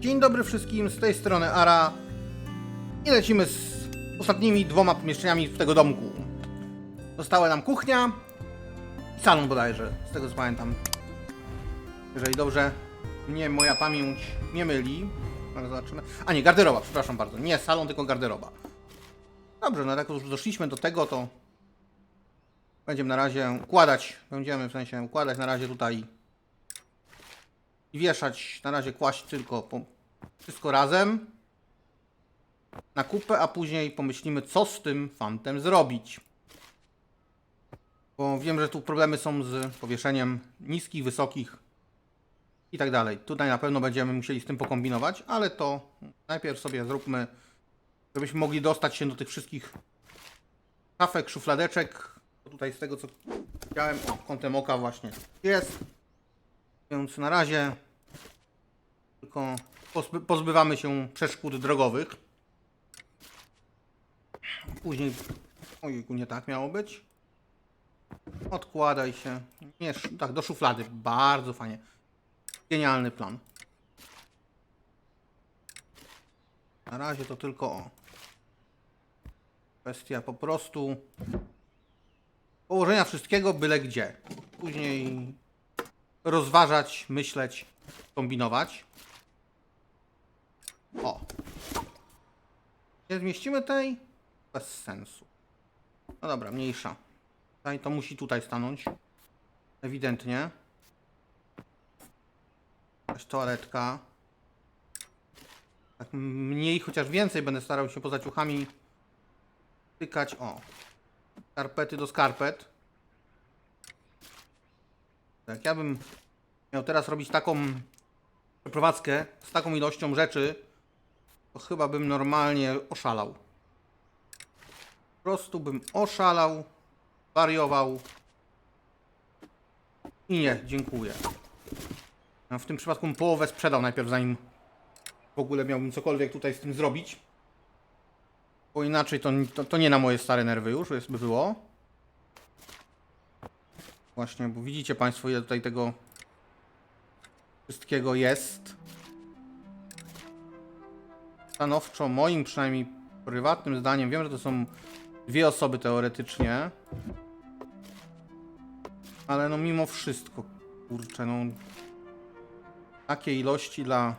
Dzień dobry wszystkim, z tej strony Ara i lecimy z ostatnimi dwoma pomieszczeniami z tego domku. Została nam kuchnia i salon bodajże, z tego co pamiętam. Jeżeli dobrze mnie moja pamięć nie myli. Zobaczymy. A nie, garderoba, przepraszam bardzo. Nie salon, tylko garderoba. Dobrze, no jak już doszliśmy do tego, to będziemy na razie układać, będziemy w sensie układać na razie tutaj i wieszać, na razie kłaść tylko po, wszystko razem na kupę, a później pomyślimy, co z tym fantem zrobić. Bo wiem, że tu problemy są z powieszeniem niskich, wysokich i tak dalej. Tutaj na pewno będziemy musieli z tym pokombinować, ale to najpierw sobie zróbmy, żebyśmy mogli dostać się do tych wszystkich szafek, szufladeczek. Tutaj z tego co widziałem, kątem oka właśnie jest. Więc na razie tylko pozby, pozbywamy się przeszkód drogowych. Później. Ojku, nie tak miało być. Odkładaj się. Nie, tak, do szuflady. Bardzo fajnie. Genialny plan. Na razie to tylko o. Kwestia po prostu położenia wszystkiego byle gdzie. Później rozważać, myśleć, kombinować. O. Nie zmieścimy tej? Bez sensu. No dobra, mniejsza. Tutaj to musi tutaj stanąć. Ewidentnie. Jakaś toaletka. Tak mniej, chociaż więcej będę starał się poza ciuchami tykać. O. Skarpety do skarpet. Jak ja bym miał teraz robić taką przeprowadzkę z taką ilością rzeczy, to chyba bym normalnie oszalał. Po prostu bym oszalał, wariował. I nie, dziękuję. W tym przypadku bym połowę sprzedał najpierw, zanim w ogóle miałbym cokolwiek tutaj z tym zrobić. Bo inaczej to, to, to nie na moje stare nerwy już, jest by było. Właśnie, bo widzicie Państwo, ile tutaj tego wszystkiego jest. Stanowczo, moim przynajmniej prywatnym zdaniem, wiem, że to są dwie osoby teoretycznie. Ale no mimo wszystko, kurczę, no takie ilości dla...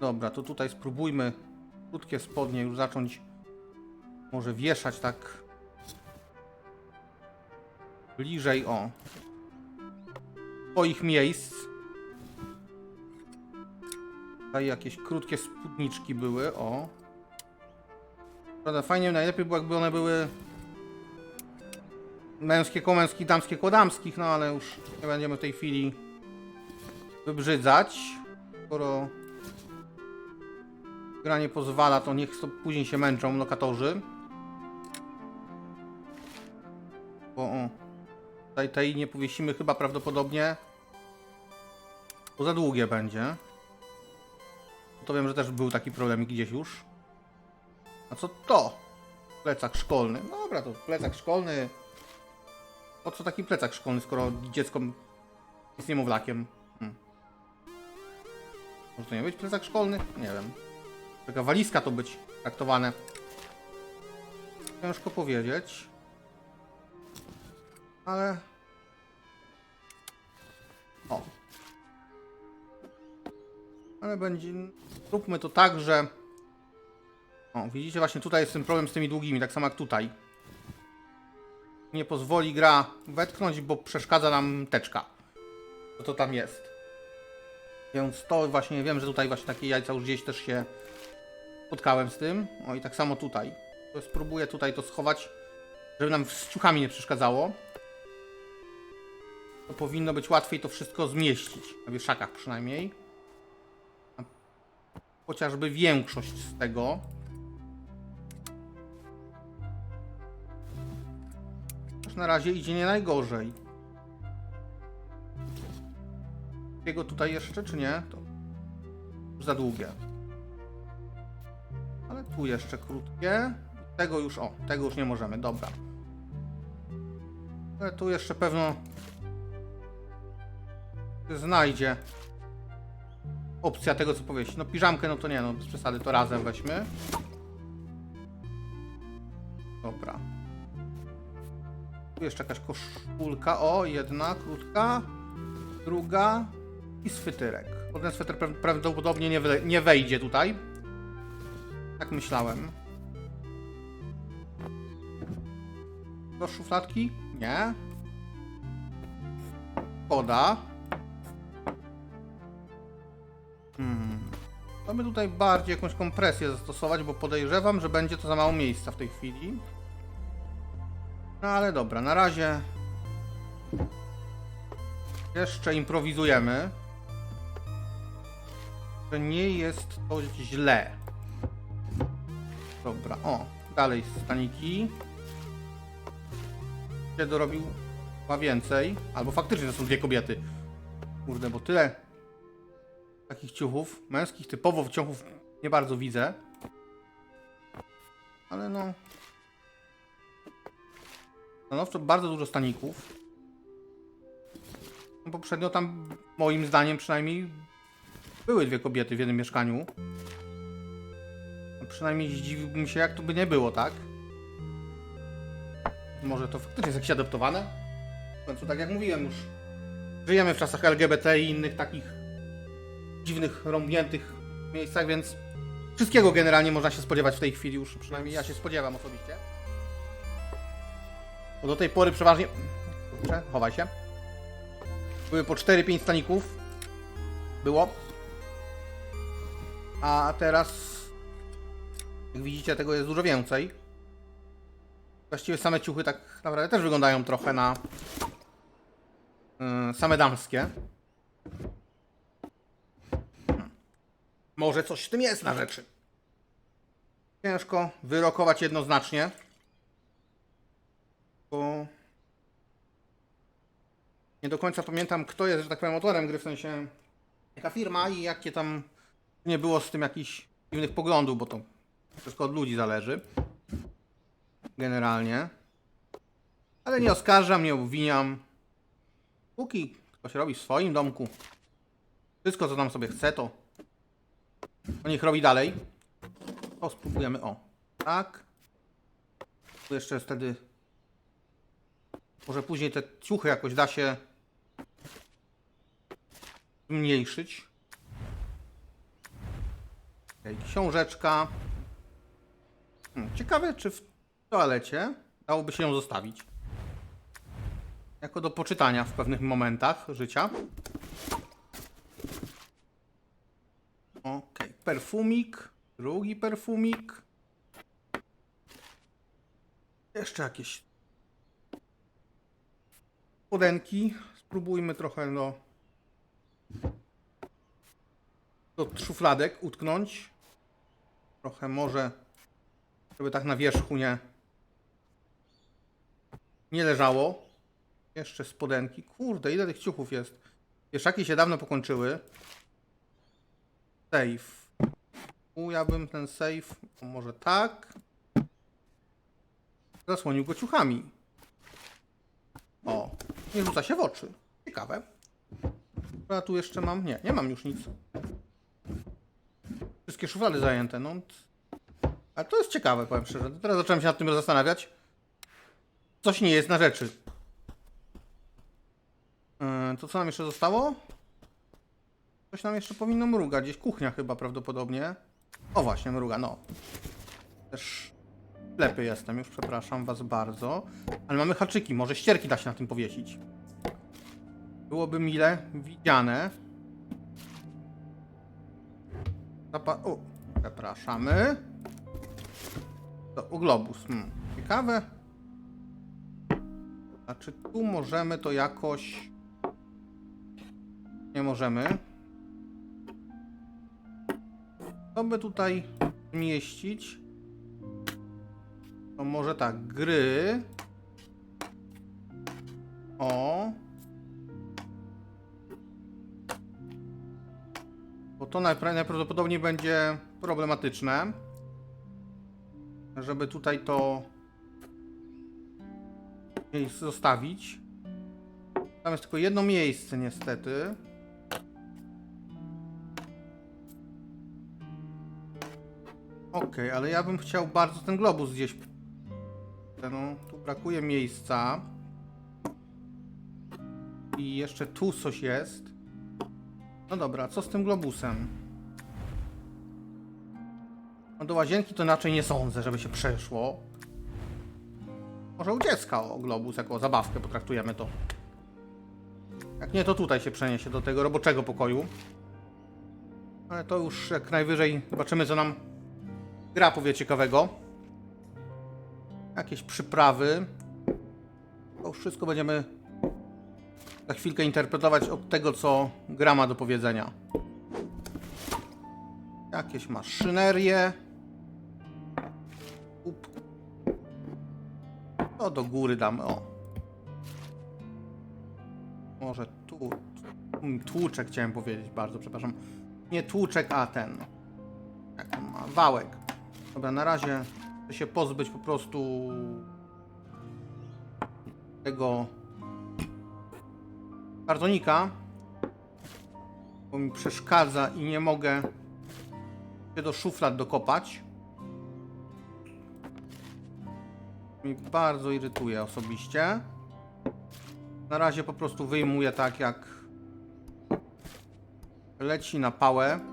Dobra, to tutaj spróbujmy krótkie spodnie już zacząć może wieszać tak bliżej, o, swoich miejsc. Tutaj jakieś krótkie spódniczki były, o. Prawda, fajnie, najlepiej było jakby one były męskie koło męskich, damskie koło damskich, no ale już nie będziemy w tej chwili wybrzydzać. Skoro gra nie pozwala, to niech to później się męczą lokatorzy. Bo o, tutaj tej nie powiesimy chyba prawdopodobnie. Bo za długie będzie. To wiem, że też był taki problemik gdzieś już. A co to? Plecak szkolny. Dobra, to plecak szkolny. Po co taki plecak szkolny, skoro dziecko jest niemowlakiem? Hmm. Może to nie być plecak szkolny? Nie wiem. Taka walizka to być traktowane. Ciężko powiedzieć. Ale... O. Ale będzie... Róbmy to tak, że... O, widzicie, właśnie tutaj jest ten problem z tymi długimi, tak samo jak tutaj. Nie pozwoli gra wetknąć, bo przeszkadza nam teczka. To to tam jest. Więc to właśnie, wiem, że tutaj właśnie takie jajca już gdzieś też się spotkałem z tym. O i tak samo tutaj. Spróbuję tutaj to schować, żeby nam z ciuchami nie przeszkadzało. To powinno być łatwiej to wszystko zmieścić. Na wieszakach przynajmniej. Chociażby większość z tego. Na razie idzie nie najgorzej. Jego tutaj jeszcze, czy nie? To za długie. Ale tu jeszcze krótkie. Tego już, o, tego już nie możemy, dobra. Ale tu jeszcze pewno znajdzie opcja tego, co powiedzieć. No piżamkę, no to nie, no bez przesady, to razem weźmy. Dobra. Tu jeszcze jakaś koszulka, o, jedna krótka, druga i swytyrek. Bo ten sweter pra- prawdopodobnie nie, we- nie wejdzie tutaj. Tak myślałem. Do szufladki? Nie. Poda. Hmm. To by tutaj bardziej jakąś kompresję zastosować, bo podejrzewam, że będzie to za mało miejsca w tej chwili. No ale dobra, na razie jeszcze improwizujemy. Że nie jest to źle. Dobra, o, dalej staniki. Się dorobił ma więcej. Albo faktycznie to są dwie kobiety. Kurde, bo tyle takich ciuchów, męskich typowo ciuchów nie bardzo widzę. Ale no... Stanowczo bardzo dużo staników. No Poprzednio tam, moim zdaniem przynajmniej, były dwie kobiety w jednym mieszkaniu. No przynajmniej zdziwiłbym się, jak to by nie było, tak? Może to faktycznie jest jakieś adaptowane? W końcu, tak jak mówiłem już, żyjemy w czasach LGBT i innych takich dziwnych, rąbniętych miejscach, więc wszystkiego generalnie można się spodziewać w tej chwili już. Przynajmniej ja się spodziewam osobiście. Bo do tej pory przeważnie... Kurczę, chowaj się. Były po 4-5 staników. Było. A teraz... Jak widzicie, tego jest dużo więcej. Właściwie same ciuchy tak naprawdę też wyglądają trochę na... Yy, same damskie. Może coś w tym jest na rzeczy. Ciężko wyrokować jednoznacznie. Bo nie do końca pamiętam, kto jest, że tak powiem, autorem gry, w sensie jaka firma i jakie tam nie było z tym jakichś dziwnych poglądów, bo to wszystko od ludzi zależy. Generalnie. Ale nie oskarżam, nie obwiniam. Póki ktoś robi w swoim domku wszystko, co tam sobie chce, to to niech robi dalej. O, spróbujemy. O, tak. Tu jeszcze wtedy. Może później te ciuchy jakoś da się zmniejszyć. Okej, książeczka. Hmm, ciekawe, czy w toalecie dałoby się ją zostawić. Jako do poczytania w pewnych momentach życia. Okej, perfumik. Drugi perfumik. Jeszcze jakieś spodenki. Spróbujmy trochę do, do szufladek utknąć. Trochę może, żeby tak na wierzchu nie, nie leżało. Jeszcze spodenki. Kurde, ile tych ciuchów jest? Wieszaki się dawno pokończyły. Safe. U, ja bym ten safe, może tak. Zasłonił go ciuchami. O, nie rzuca się w oczy. Ciekawe. A tu jeszcze mam? Nie, nie mam już nic. Wszystkie szuflady zajęte, no. Ale to jest ciekawe, powiem szczerze. Teraz zacząłem się nad tym zastanawiać. Coś nie jest na rzeczy. Yy, to co nam jeszcze zostało? Coś nam jeszcze powinno mrugać. Gdzieś kuchnia chyba prawdopodobnie. O właśnie, mruga, no. Też ślepy jestem, już przepraszam was bardzo. Ale mamy haczyki, może ścierki da się na tym powiesić. Byłoby mile widziane. Zapa o, przepraszamy. To o globus. Hmm. Ciekawe. A czy tu możemy to jakoś... Nie możemy. Co by tutaj mieścić? To może tak, gry. O. Bo to najpra- najprawdopodobniej będzie problematyczne. Żeby tutaj to zostawić. Tam jest tylko jedno miejsce niestety. Okej, ale ja bym chciał bardzo ten globus gdzieś. No, tu brakuje miejsca. I jeszcze tu coś jest. No dobra, co z tym globusem? No do łazienki to inaczej nie sądzę, żeby się przeszło. Może u dziecka o globus, jako zabawkę potraktujemy to. Jak nie, to tutaj się przeniesie do tego roboczego pokoju. Ale to już jak najwyżej zobaczymy, co nam gra powie ciekawego. Jakieś przyprawy. To już wszystko będziemy za chwilkę interpretować od tego, co gra ma do powiedzenia. Jakieś maszynerie. To do góry damy, o. Może tu. mm, Tłuczek chciałem powiedzieć, bardzo przepraszam. Nie tłuczek, a ten. Jak on ma? Wałek. Dobra, na razie chcę się pozbyć po prostu tego kartonika, bo mi przeszkadza i nie mogę się do szuflad dokopać. Mi bardzo irytuje osobiście. Na razie po prostu wyjmuję tak jak leci na pałę.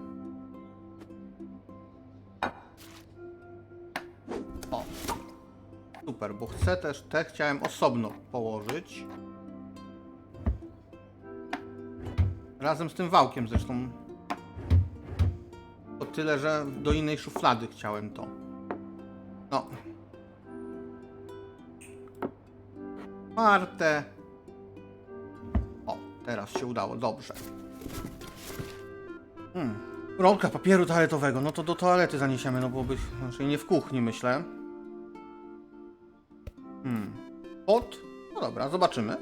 Super, bo chcę też te chciałem osobno położyć. Razem z tym wałkiem zresztą. O tyle, że do innej szuflady chciałem to. No. Marte. O, teraz się udało, dobrze. Hmm. Rolka papieru toaletowego, no to do toalety zaniesiemy, no bo by, znaczy nie w kuchni myślę. Dobra, zobaczymy.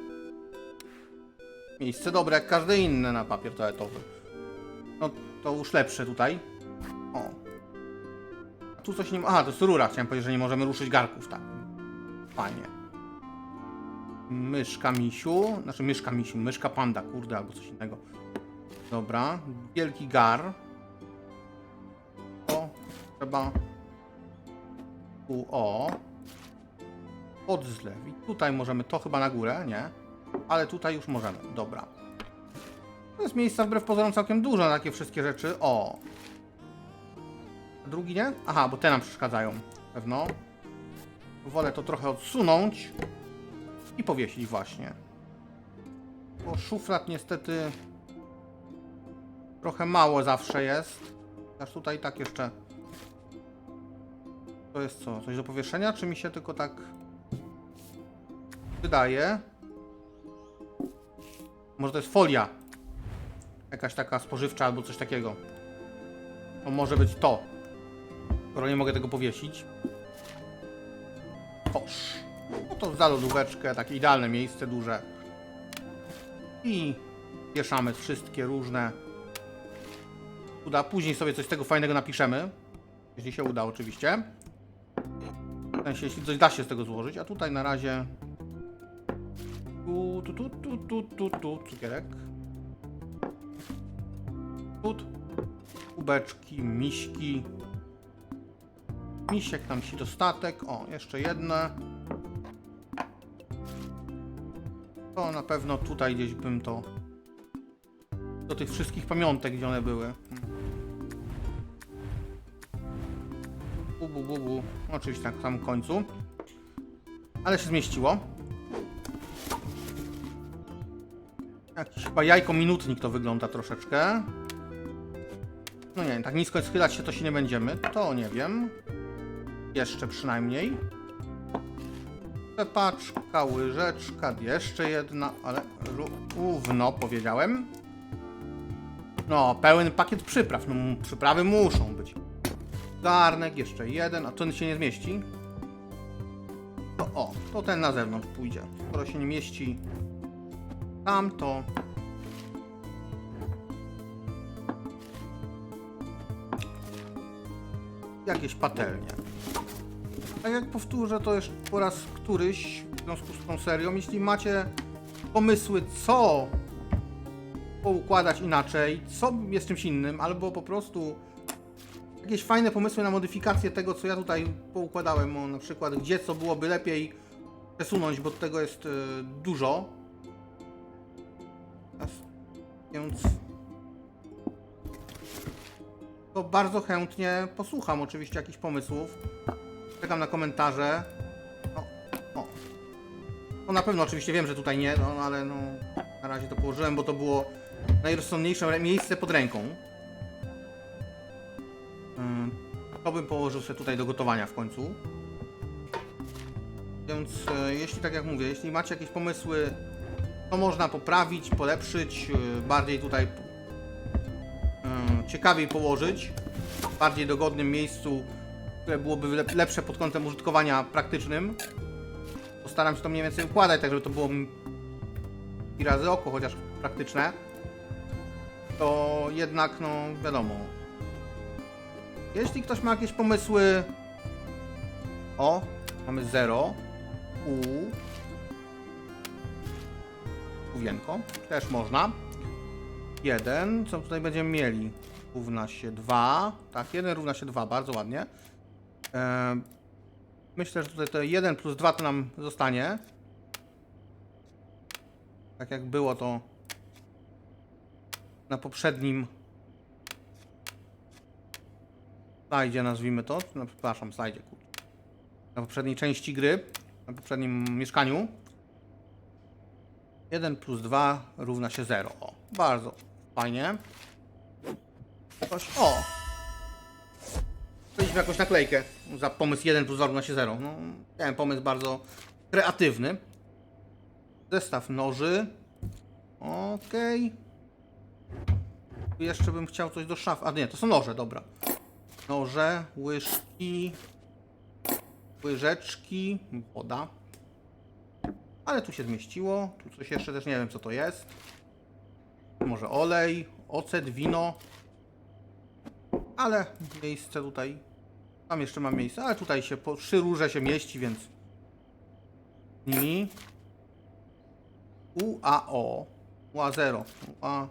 Miejsce dobre jak każde inne na papier toaletowy. No to już lepsze tutaj. O. A tu coś nie ma. Aha, to jest rura, chciałem powiedzieć, że nie możemy ruszyć garków, tak. Fajnie. Myszka misiu, znaczy myszka misiu, myszka panda, kurde, albo coś innego. Dobra, wielki gar. O, trzeba tu, o. Podzlew. I tutaj możemy, to chyba na górę, nie? Ale tutaj już możemy, dobra. To jest miejsca wbrew pozorom całkiem dużo na takie wszystkie rzeczy. O. A drugi nie? Aha, bo te nam przeszkadzają. Pewno. Wolę to trochę odsunąć i powiesić właśnie. Bo szuflad niestety trochę mało zawsze jest. Aż tutaj tak jeszcze. To jest co? Coś do powieszenia? Czy mi się tylko tak wydaje? Może to jest folia. Jakaś taka spożywcza albo coś takiego. To może być to. Skoro nie mogę tego powiesić. Kosz. No to za lodóweczkę, takie idealne miejsce, duże. I wieszamy wszystkie różne. Uda, później sobie coś z tego fajnego napiszemy. Jeśli się uda oczywiście. W sensie, jeśli coś da się z tego złożyć. A tutaj na razie tu, tu, tu, tu, tu, tu, tu, cukierek. Tut. Kubeczki, miśki. Misiek nam się dostatek. O, jeszcze jedne. To na pewno tutaj gdzieś bym to... Do tych wszystkich pamiątek, gdzie one były. Bu, bu, bu, bu. Oczywiście w samym końcu. Ale się zmieściło. Jakiś chyba jajko minutnik to wygląda troszeczkę. No nie, tak nisko schylać się to się nie będziemy. To nie wiem. Jeszcze przynajmniej. Pepaczka, łyżeczka, jeszcze jedna, ale równo powiedziałem. No, pełen pakiet przypraw. No, przyprawy muszą być. Garnek, jeszcze jeden, a ten się nie zmieści. To o, to ten na zewnątrz pójdzie. Skoro się nie mieści tam, to... Jakieś patelnie. Tak jak powtórzę to jeszcze po raz któryś w związku z tą serią, jeśli macie pomysły, co poukładać inaczej, co jest czymś innym, albo po prostu jakieś fajne pomysły na modyfikację tego, co ja tutaj poukładałem, o, na przykład gdzie co byłoby lepiej przesunąć, bo tego jest y, dużo. Więc to bardzo chętnie posłucham oczywiście jakichś pomysłów. Czekam na komentarze. O, o. No na pewno oczywiście wiem, że tutaj nie, no ale no na razie to położyłem, bo to było najrozsądniejsze miejsce pod ręką. Ym, To bym położył się tutaj do gotowania w końcu. Więc e, jeśli tak jak mówię, jeśli macie jakieś pomysły, to można poprawić, polepszyć, e, bardziej tutaj e, ciekawiej położyć, w bardziej dogodnym miejscu, które byłoby lep- lepsze pod kątem użytkowania praktycznym. Postaram się to mniej więcej układać, tak żeby to było i razy oko, chociaż praktyczne. To jednak, no wiadomo. Jeśli ktoś ma jakieś pomysły. O, mamy 0. U. Główienko. Też można. 1. Co tutaj będziemy mieli? Równa się 2. Tak, 1 równa się 2. Bardzo ładnie. Myślę, że tutaj to 1 plus 2 to nam zostanie. Tak jak było to na poprzednim slajdzie, nazwijmy to. No, przepraszam, slajdzie, kurczę. Na poprzedniej części gry, na poprzednim mieszkaniu. 1 plus 2 równa się 0. O, bardzo fajnie. Coś, o! Mieliśmy jakąś naklejkę za pomysł 1 plus 2 równa się 0. No, miałem pomysł bardzo kreatywny. Zestaw noży. Okej. Tu Jeszcze bym chciał coś do szaf. A nie, to są noże, dobra. Noże, łyżki, łyżeczki, woda. Ale tu się zmieściło. Tu coś jeszcze też nie wiem co to jest. Może olej, ocet, wino. Ale miejsce tutaj. Tam jeszcze mam miejsce, ale tutaj się po trzy róże się mieści, więc. Nimi. UAO. UA0. UA.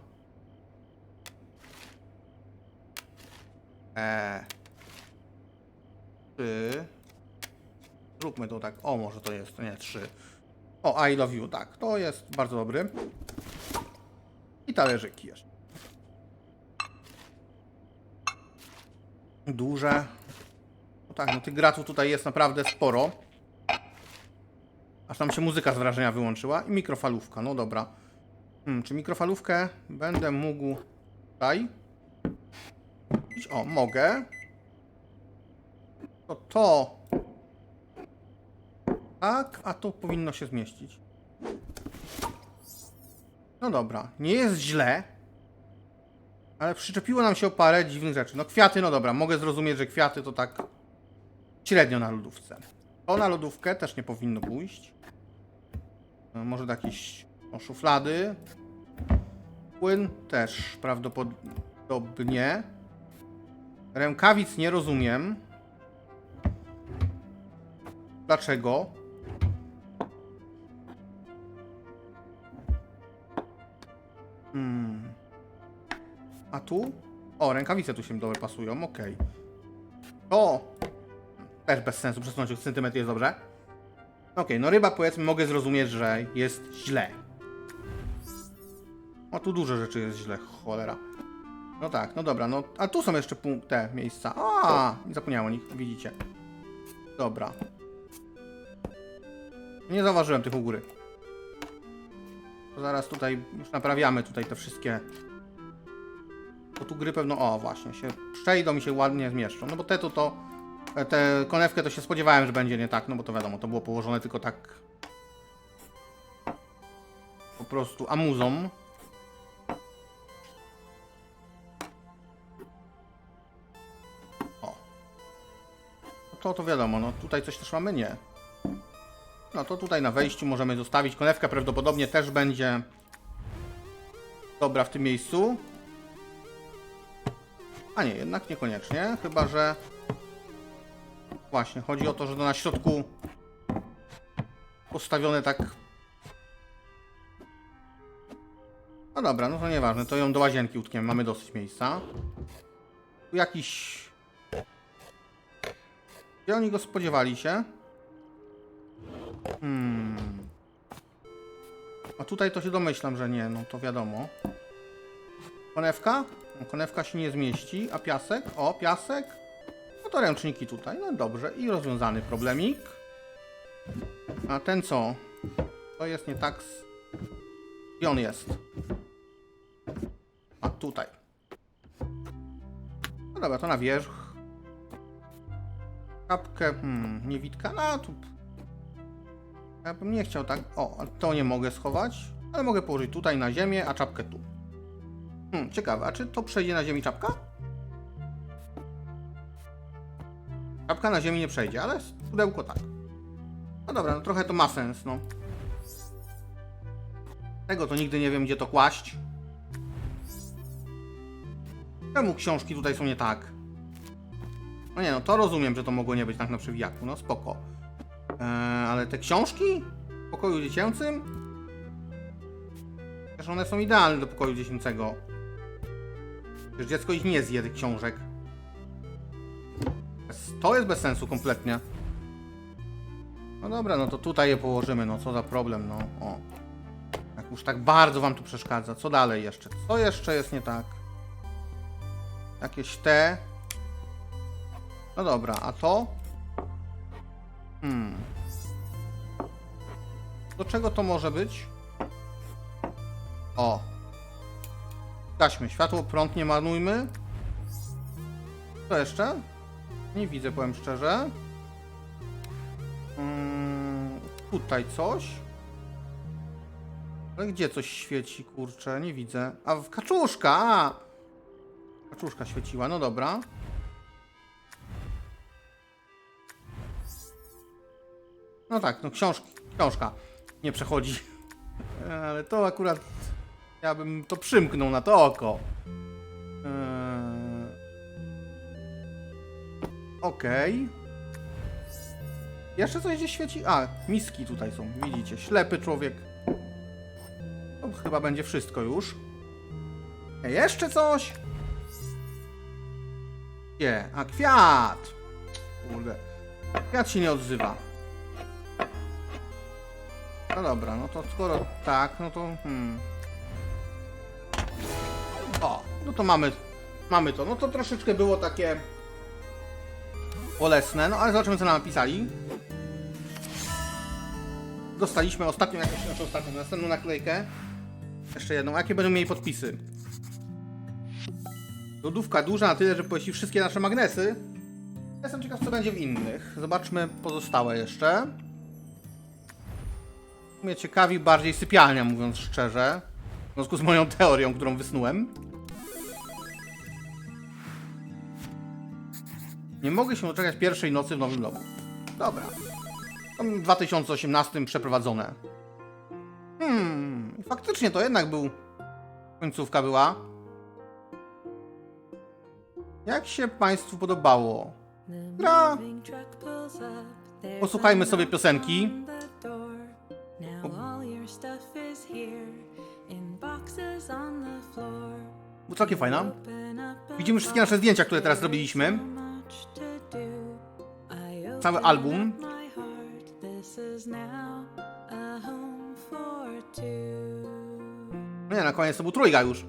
E. Trzy. Zróbmy to tak. O, może to jest. Nie, trzy. O, I love you. Tak, to jest bardzo dobry. I talerzyki jeszcze. Duże. No tak, no tych gratów tutaj jest naprawdę sporo. Aż tam się muzyka z wrażenia wyłączyła. I mikrofalówka, no dobra. Hmm, czy mikrofalówkę będę mógł tutaj? O, mogę. To to. Tak, a to powinno się zmieścić. No dobra, nie jest źle. Ale przyczepiło nam się o parę dziwnych rzeczy. No kwiaty, no dobra, mogę zrozumieć, że kwiaty to tak średnio na lodówce. To na lodówkę też nie powinno pójść. No, może do jakieś o, szuflady. Płyn też prawdopodobnie. Rękawic nie rozumiem. Dlaczego? Hmm. A tu? O, rękawice tu się dobrze pasują, okej. To też bez sensu, przesunąć o centymetr jest dobrze. Okej, no ryba powiedzmy mogę zrozumieć, że jest źle. O, tu dużo rzeczy jest źle, cholera. No tak, no dobra, no a tu są jeszcze te miejsca. A, zapomniałem o nich, widzicie. Dobra. Nie zauważyłem tych u góry. Zaraz tutaj już naprawiamy tutaj te wszystkie. Bo tu gry pewno, o właśnie, się przejdą i się ładnie zmieszczą. No bo te tu to, te konewkę to się spodziewałem, że będzie nie tak, no bo to wiadomo, to było położone tylko tak po prostu amuzą. O. No to to wiadomo, no tutaj coś też mamy? Nie. No to tutaj na wejściu możemy zostawić. Konewka prawdopodobnie też będzie dobra w tym miejscu. A nie, jednak niekoniecznie. Chyba, że właśnie chodzi o to, że na środku postawione tak. No dobra, no to nieważne. To ją do łazienki utkniemy. Mamy dosyć miejsca. Tu jakiś Gdzie oni go spodziewali się? Hmm. A tutaj to się domyślam, że nie, no to wiadomo. Konewka? No, konewka się nie zmieści, a piasek? O, piasek? No to ręczniki tutaj, no dobrze. I rozwiązany problemik. A ten co? To jest nie tak z... Gdzie on jest? A, tutaj. No dobra, to na wierzch. Kapkę, hmm, niewidka, no tu... Ja bym nie chciał tak... O, to nie mogę schować, ale mogę położyć tutaj na ziemię, a czapkę tu. Hmm, ciekawe, a czy to przejdzie na ziemi czapka? Czapka na ziemi nie przejdzie, ale pudełko tak. No dobra, no trochę to ma sens, no. Tego to nigdy nie wiem, gdzie to kłaść. Czemu książki tutaj są nie tak? No nie, no to rozumiem, że to mogło nie być tak na przewijaku, no spoko. Eee, ale te książki? W pokoju dziecięcym? Przecież one są idealne do pokoju dziecięcego. Przecież dziecko ich nie zje, tych książek. To jest bez sensu kompletnie. No dobra, no to tutaj je położymy, no co za problem, no. O. Jak już tak bardzo wam tu przeszkadza. Co dalej jeszcze? Co jeszcze jest nie tak? Jakieś te. No dobra, a to? Hmm. Do czego to może być? O. Gaśmy światło, prąd nie marnujmy. Co jeszcze? Nie widzę, powiem szczerze. Mm, tutaj coś. Ale gdzie coś świeci, kurczę? Nie widzę. A, w kaczuszka! A! Kaczuszka świeciła, no dobra. No tak, no książki, książka nie przechodzi. Ale to akurat ja bym to przymknął na to oko. Eee... Okej. Jeszcze coś gdzieś świeci? A, miski tutaj są, widzicie. Ślepy człowiek. To chyba będzie wszystko już. E, jeszcze coś? Nie, a kwiat! Kurde. Kwiat się nie odzywa. No dobra, no to skoro tak, no to... Hmm. O, no to mamy, mamy to. No to troszeczkę było takie bolesne, no ale zobaczymy co nam napisali. Dostaliśmy ostatnią jakąś, znaczy ostatnią, następną naklejkę. Jeszcze jedną. Jakie będą mieli podpisy? Lodówka duża na tyle, że pojeśli wszystkie nasze magnesy. Jestem ciekaw, co będzie w innych. Zobaczmy pozostałe jeszcze. Mnie ciekawi bardziej sypialnia, mówiąc szczerze. W związku z moją teorią, którą wysnułem. Nie mogę się doczekać pierwszej nocy w nowym domu. Dobra. W 2018 przeprowadzone. Hmm, faktycznie to jednak był. Końcówka była. Jak się Państwu podobało? Gra. Posłuchajmy sobie piosenki. Bo całkiem fajna. Widzimy wszystkie nasze zdjęcia, które teraz zrobiliśmy. Cały album. Nie, na koniec to był trójga już.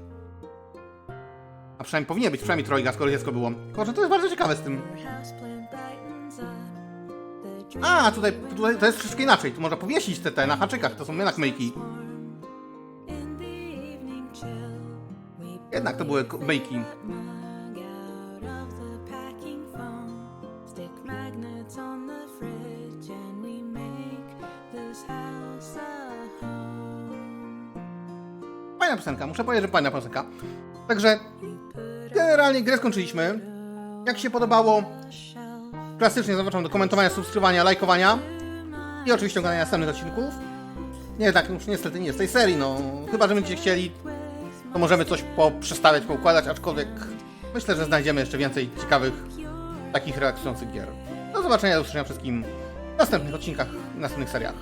A przynajmniej powinien być przynajmniej trójga, skoro dziecko było. Kurczę, to jest bardzo ciekawe z tym. A, tutaj, tutaj to jest troszeczkę inaczej. Tu można powiesić te, te na haczykach, to są jednak myjki. Jednak to były myjki. Fajna piosenka, muszę powiedzieć, że fajna piosenka. Także generalnie grę skończyliśmy. Jak się podobało, klasycznie zapraszam do komentowania, subskrybowania, lajkowania i oczywiście oglądania następnych odcinków. Nie, tak już niestety nie z tej serii, no. Chyba, że będziecie chcieli, to możemy coś poprzestawiać, poukładać, aczkolwiek myślę, że znajdziemy jeszcze więcej ciekawych, takich relaksujących gier. Do zobaczenia, do usłyszenia wszystkim w następnych odcinkach, w następnych seriach.